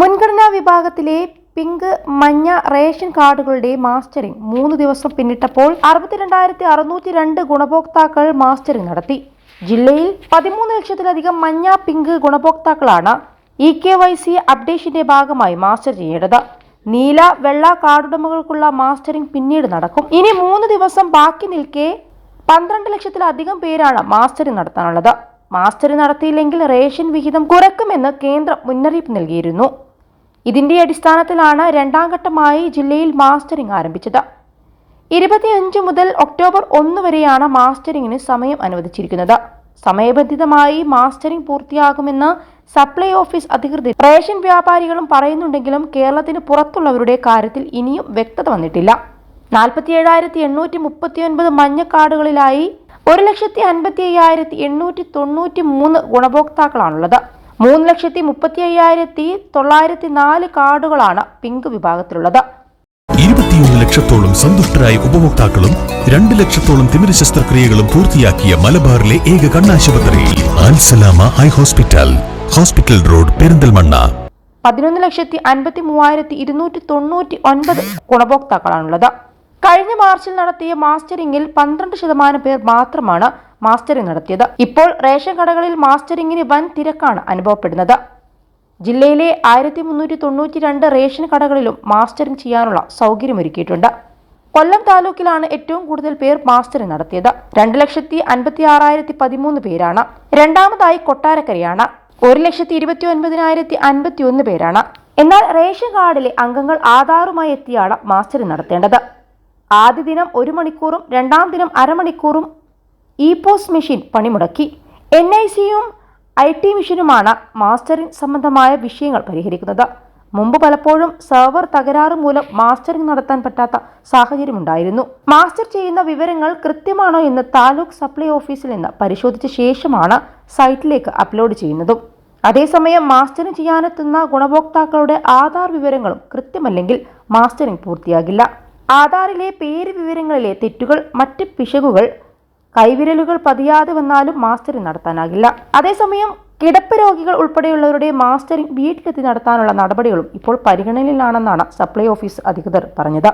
മുൻഗണനാ വിഭാഗത്തിലെ പിങ്ക് മഞ്ഞ റേഷൻ കാർഡുകളുടെ മാസ്റ്ററിംഗ് മൂന്ന് ദിവസം പിന്നിട്ടപ്പോൾ അറുപത്തിരണ്ടായിരത്തി അറുന്നൂറ്റി രണ്ട് ഗുണഭോക്താക്കൾ മാസ്റ്ററിംഗ് നടത്തി. ജില്ലയിൽ പതിമൂന്ന് ലക്ഷത്തിലധികം മഞ്ഞ പിങ്ക് ഗുണഭോക്താക്കളാണ് ഇ കെ വൈ സി അപ്ഡേഷന്റെ ഭാഗമായി മാസ്റ്റർ ചെയ്യേണ്ടത്. നീല വെള്ള കാർഡുടമകൾക്കുള്ള മാസ്റ്ററിംഗ് പിന്നീട് നടക്കും. ഇനി മൂന്ന് ദിവസം ബാക്കി നിൽക്കെ പന്ത്രണ്ട് ലക്ഷത്തിലധികം പേരാണ് മാസ്റ്ററിംഗ് നടത്താനുള്ളത്. മാസ്റ്ററിംഗ് നടത്തിയില്ലെങ്കിൽ റേഷൻ വിഹിതം കുറയ്ക്കുമെന്ന് കേന്ദ്രം മുന്നറിയിപ്പ് നൽകിയിരുന്നു. ഇതിന്റെ അടിസ്ഥാനത്തിലാണ് രണ്ടാം ഘട്ടമായി ജില്ലയിൽ മാസ്റ്ററിംഗ് ആരംഭിച്ചത്. ഇരുപത്തിയഞ്ച് മുതൽ ഒക്ടോബർ ഒന്ന് വരെയാണ് മാസ്റ്ററിംഗിന് സമയം അനുവദിച്ചിരിക്കുന്നത്. സമയബന്ധിതമായി മാസ്റ്ററിംഗ് പൂർത്തിയാകുമെന്ന് സപ്ലൈ ഓഫീസ് അധികൃതർ റേഷൻ വ്യാപാരികളും പറയുന്നുണ്ടെങ്കിലും കേരളത്തിന് പുറത്തുള്ളവരുടെ കാര്യത്തിൽ ഇനിയും വ്യക്തത വന്നിട്ടില്ല. നാൽപ്പത്തിയേഴായിരത്തി എണ്ണൂറ്റി മുപ്പത്തിയൊൻപത് മഞ്ഞക്കാടുകളിലായി ഒരു ലക്ഷത്തി അൻപത്തി അയ്യായിരത്തി എണ്ണൂറ്റി തൊണ്ണൂറ്റി മൂന്ന് ഗുണഭോക്താക്കളാണുള്ളത്. മൂന്ന് ലക്ഷത്തി മുപ്പത്തി അയ്യായിരത്തി തൊള്ളായിരത്തി നാല് കാർഡുകളാണ് പിങ്ക് വിഭാഗത്തിലുള്ളത്. ഇരുപത്തിയൊന്ന് ലക്ഷത്തോളം സന്തുഷ്ടരായ ഉപഭോക്താക്കളും രണ്ട് ലക്ഷത്തോളം തിമിര ശസ്ത്രക്രിയകളും പൂർത്തിയാക്കിയ മലബാറിലെ ഏക കണ്ണാശുപത്രി Alsalama eye hospital hospital road Perinthalmanna. പതിനൊന്ന് ലക്ഷത്തി അൻപത്തി മൂവായിരത്തി ഇരുന്നൂറ്റി തൊണ്ണൂറ്റി ഒൻപത് ഗുണഭോക്താക്കളാണുള്ളത്. കഴിഞ്ഞ മാർച്ചിൽ നടത്തിയ മാസ്റ്ററിംഗിൽ പന്ത്രണ്ട് ശതമാനം പേർ മാത്രമാണ് മാസ്റ്ററിംഗ് നടത്തിയത്. ഇപ്പോൾ റേഷൻ കടകളിൽ മാസ്റ്ററിംഗിന് വൻ തിരക്കാണ് അനുഭവപ്പെടുന്നത്. ജില്ലയിലെ ആയിരത്തി മുന്നൂറ്റി തൊണ്ണൂറ്റി രണ്ട് റേഷൻ കടകളിലും മാസ്റ്ററിംഗ് ചെയ്യാനുള്ള സൗകര്യമൊരുക്കിയിട്ടുണ്ട്. കൊല്ലം താലൂക്കിലാണ് ഏറ്റവും കൂടുതൽ പേർ മാസ്റ്ററിംഗ് നടത്തിയത്. രണ്ട് ലക്ഷത്തി അൻപത്തി ആറായിരത്തി പതിമൂന്ന് പേരാണ്. രണ്ടാമതായി കൊട്ടാരക്കരയാണ്. ഒരു ലക്ഷത്തി ഇരുപത്തി ഒൻപതിനായിരത്തി അൻപത്തി ഒന്ന് പേരാണ്. എന്നാൽ റേഷൻ കാർഡിലെ അംഗങ്ങൾ ആധാറുമായി എത്തിയാണ് മാസ്റ്ററിംഗ് നടത്തേണ്ടത്. ആദ്യ ദിനം ഒരു മണിക്കൂറും രണ്ടാം ദിനം അരമണിക്കൂറും ഇ പോസ്റ്റ് മെഷീൻ പണിമുടക്കി. എൻ ഐ സിയും ഐ ടി മിഷനുമാണ് മാസ്റ്ററിംഗ് സംബന്ധമായ വിഷയങ്ങൾ പരിഹരിക്കുന്നത്. മുമ്പ് പലപ്പോഴും സെർവർ തകരാറ് മൂലം മാസ്റ്ററിംഗ് നടത്താൻ പറ്റാത്ത സാഹചര്യമുണ്ടായിരുന്നു. മാസ്റ്റർ ചെയ്യുന്ന വിവരങ്ങൾ കൃത്യമാണോ എന്ന് താലൂക്ക് സപ്ലൈ ഓഫീസിൽ നിന്ന് പരിശോധിച്ച ശേഷമാണ് സൈറ്റിലേക്ക് അപ്ലോഡ് ചെയ്യുന്നതും. അതേസമയം മാസ്റ്ററിംഗ് ചെയ്യാനെത്തുന്ന ഗുണഭോക്താക്കളുടെ ആധാർ വിവരങ്ങളും കൃത്യമല്ലെങ്കിൽ മാസ്റ്ററിംഗ് പൂർത്തിയാകില്ല. ആധാറിലെ പേര് വിവരങ്ങളിലെ തെറ്റുകൾ മറ്റ് പിശകുകൾ കൈവിരലുകൾ പതിയാതെ വന്നാലും മാസ്റ്ററിംഗ് നടത്താനാകില്ല. അതേസമയം കിടപ്പ് രോഗികൾ ഉൾപ്പെടെയുള്ളവരുടെ മാസ്റ്ററിംഗ് വീട്ടിലെത്തി നടത്താനുള്ള നടപടികളും ഇപ്പോൾ പരിഗണനയിലാണെന്നാണ് സപ്ലൈ ഓഫീസ് അധികൃതർ പറഞ്ഞത്.